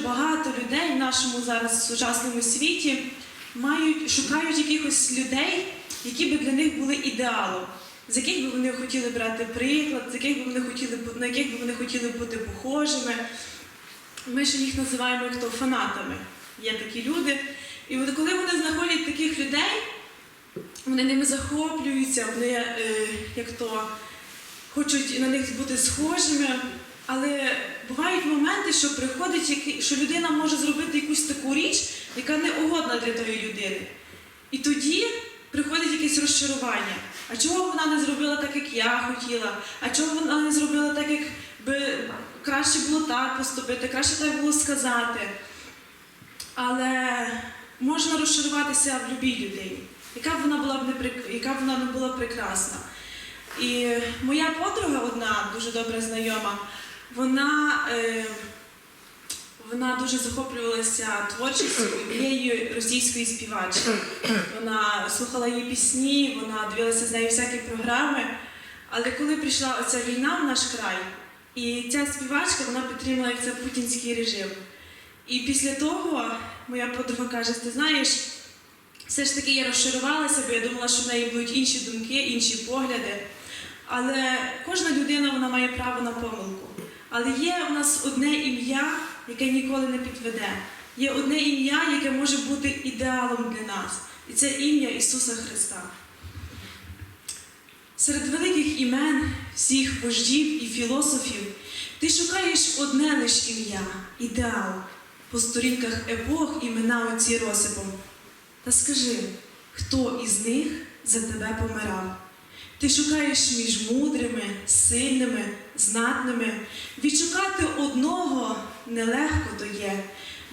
багато людей в нашому зараз сучасному світі мають, шукають якихось людей, які би для них були ідеалом, з яких би вони хотіли брати приклад, з яких би вони хотіли, на яких би вони хотіли бути похожими. Ми ще їх називаємо як то фанатами. Є такі люди. І от коли вони знаходять таких людей, вони ними захоплюються, вони е, як то хочуть на них бути схожими. Але бувають моменти, що приходить, що людина може зробити якусь таку річ, яка не угодна для тої людини. І тоді приходить якесь розчарування. А чого вона не зробила так, як я хотіла? А чого вона не зробила так, як би краще було так поступити, краще так було сказати. Але можна розчаруватися в любій людині, яка б вона була б не яка б вона не була прекрасна. І моя подруга, одна дуже добра знайома, вона, е, вона дуже захоплювалася творчістю однієї російської співачки. Вона слухала її пісні, вона дивилася з нею всякі програми. Але коли прийшла оця війна в наш край, і ця співачка вона підтримала як це путінський режим. І після того моя подруга каже: ти знаєш, все ж таки я розчарувалася, бо я думала, що в неї будуть інші думки, інші погляди. Але кожна людина вона має право на помилку. Але є в нас одне ім'я, яке ніколи не підведе. Є одне ім'я, яке може бути ідеалом для нас. І це ім'я Ісуса Христа. Серед великих імен всіх вождів і філософів ти шукаєш одне лиш ім'я, ідеал, по сторінках епох імена оці розсипом. Та скажи, хто із них за тебе помирав? Ти шукаєш між мудрими, сильними, знатними. Відшукати одного нелегко то є,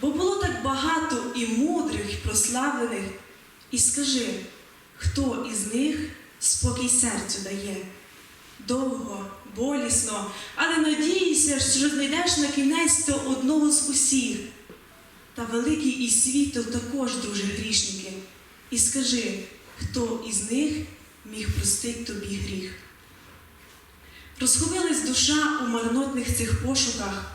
бо було так багато і мудрих, і прославлених. І скажи, хто із них спокій серцю дає? Довго, болісно, але надійся, що знайдеш на кінець то одного з усіх. Та великий і світу також дуже грішники. І скажи, хто із них міг простити тобі гріх. Розховилась душа у марнотних цих пошуках,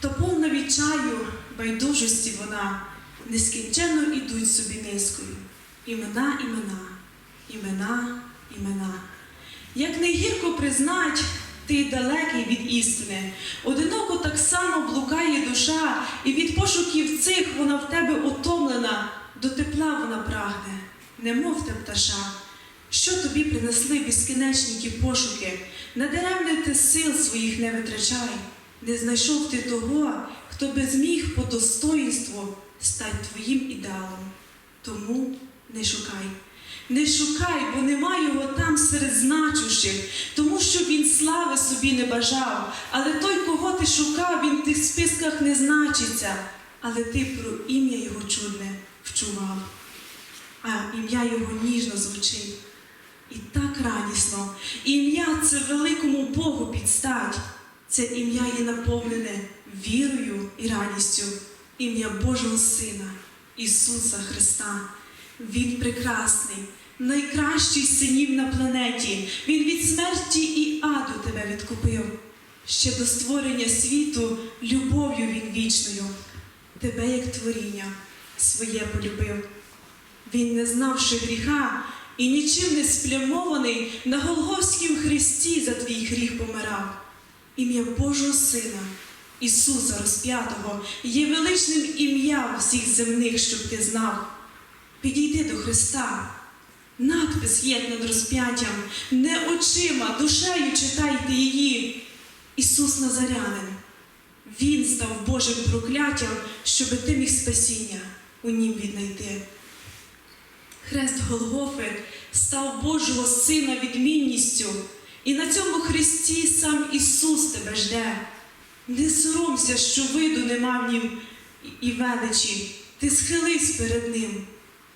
та повна відчаю, байдужості вона, нескінченно ідуть собі низкою. Імена, імена, імена, імена. Як не гірко признать, ти далекий від істини, одиноко так само блукає душа, і від пошуків цих вона в тебе утомлена, до тепла вона прагне, немов те пташа. Що тобі принесли безкінечні ті пошуки? Надаремне ти сил своїх не витрачай, не знайшов ти того, хто би зміг по достоїнству стати твоїм ідеалом. Тому не шукай. Не шукай, бо нема його там серед значущих, тому що він слави собі не бажав. Але той, кого ти шукав, він в тих списках не значиться. Але ти про ім'я його чудне вчував, а ім'я його ніжно звучить. І так радісно. Ім'я це великому Богу підстать. Це ім'я є наповнене вірою і радістю. Ім'я Божого Сина, Ісуса Христа. Він прекрасний, найкращий синів на планеті. Він від смерті і аду тебе відкупив. Ще до створення світу любов'ю він вічною. Тебе, як творіння, своє полюбив. Він, не знавши гріха і нічим не сплямований, на Голгофськім хресті за твій гріх помирав. Ім'я Божого Сина, Ісуса Розп'ятого, є величним ім'ям всіх земних, щоб ти знав. Підійди до Христа. Надпис є над розп'яттям, не очима, душею читайте її. Ісус Назарянин. Він став Божим прокляттям, щоби ти міг спасіння у нім віднайти. Хрест Голгофи став Божого Сина відмінністю, і на цьому хресті сам Ісус тебе жде. Не соромся, що виду нема в нім і величі, ти схились перед ним.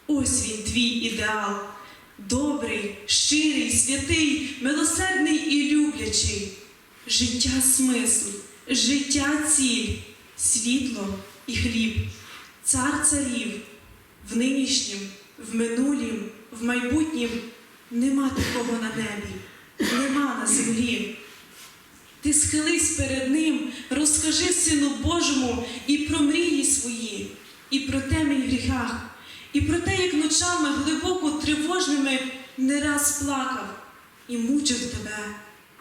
Ось він твій ідеал, добрий, щирий, святий, милосердний і люблячий. Життя смисл, життя ціль, світло і хліб, цар царів, в нинішнім, в минулім, в майбутнім нема такого на небі, нема на землі. Ти схились перед ним, розкажи Сину Божому і про мрії свої, і про темі гріхах, і про те, як ночами глибоко тривожними не раз плакав і мучив тебе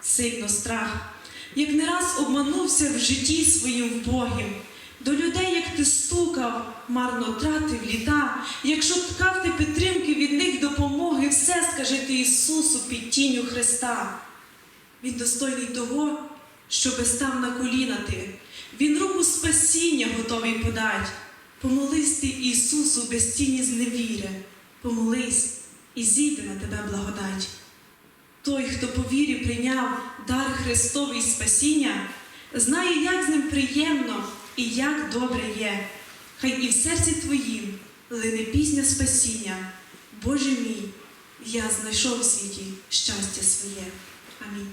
сильно страх, як не раз обманувся в житті своїм вбогім. До людей, як ти стукав, марно тратив літа, як шукав ти підтримки від них допомоги, все скажи ти Ісусу під тінню Христа. Він достойний того, щоби став на коліна ти. Він руку спасіння готовий подать. Помолись ти Ісусу без тіні зневіри. Помолись і зійде на тебе благодать. Той, хто по вірі прийняв дар Христовий спасіння, знає, як з ним приємно і як добре є. Хай і в серці твоїм лине пісня спасіння. Боже мій, я знайшов у світі щастя своє. Амінь.